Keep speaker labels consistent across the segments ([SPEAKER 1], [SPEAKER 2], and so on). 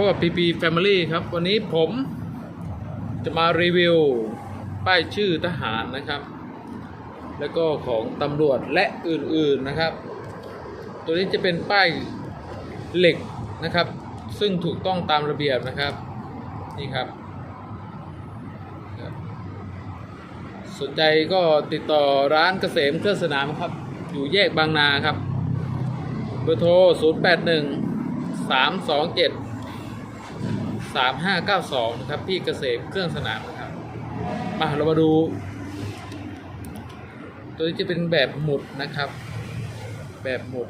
[SPEAKER 1] พบกับ PP Family ครับ วันนี้ผมจะมารีวิว ป้ายชื่อทหารนะครับ แล้วก็ของตำรวจและอื่นๆนะครับ ตัวนี้จะเป็นป้ายเหล็กนะครับ ซึ่งถูกต้องตามระเบียบนะครับ นี่ครับ สนใจก็ติดต่อร้านเกษมเครื่องสนามครับ อยู่แยกบางนาครับ เบอร์โทร 081327 3592 นะครับพี่เกษมเครื่องสนามนะครับ มาเรามาดู ตัวนี้จะเป็นแบบหมุดนะครับ แบบหมุด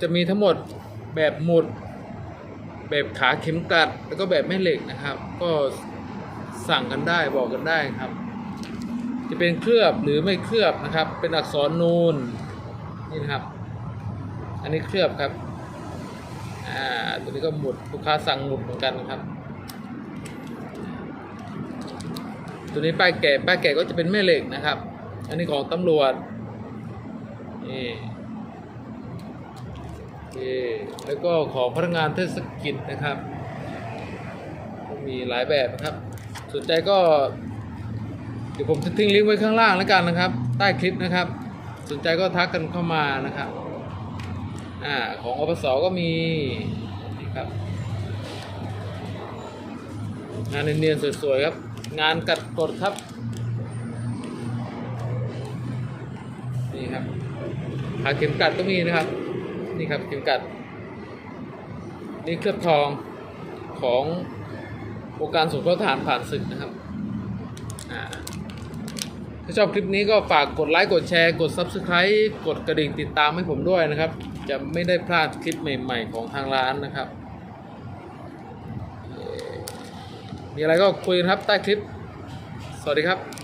[SPEAKER 1] จะมีทั้งหมดแบบหมุด แบบขาเข็มกลัด แล้วก็แบบแม่เหล็กนะครับ ก็สั่งกันได้บอกกันได้ครับ จะเป็นเคลือบหรือไม่เคลือบนะครับ เป็นอักษรนูนนี่นะครับ อันนี้เคลือบครับ อ่าตัวนี้ก็หมุดลูกค้าสั่งหมุดเหมือนกันนะครับ ตัวนี้ป้ายแกะป้ายแกะก็จะเป็นแม่เหล็กนะครับ อันนี้ของตำรวจนี่แล้วก็ของพนักงานเทศกิจนะครับ มีหลายแบบนะครับ สนใจก็ เดี๋ยวผมจะทิ้งลิงก์ไว้ข้างล่างแล้วกันนะครับ ใต้คลิปนะครับ สนใจก็ทักกันเข้ามานะครับ อ่าของอปสก็มีนี่ครับงานเนียนๆสวยๆครับ งานกัดกดครับนี่ครับหาเข็มกัดก็มีนะครับ นี่ครับเข็มกัด นี่เคลือบทองขององค์การสงเคราะห์ทหารผ่านศึกนะครับถ้าชอบคลิปนี้ก็ฝากกดไลค์ กดแชร์ กด Subscribe กดกระดิ่งติดตามให้ผมด้วยนะครับ จะไม่ได้พลาดคลิปใหม่ ๆ ของทางร้านนะครับ มีอะไรก็คุยกันครับใต้คลิป สวัสดีครับ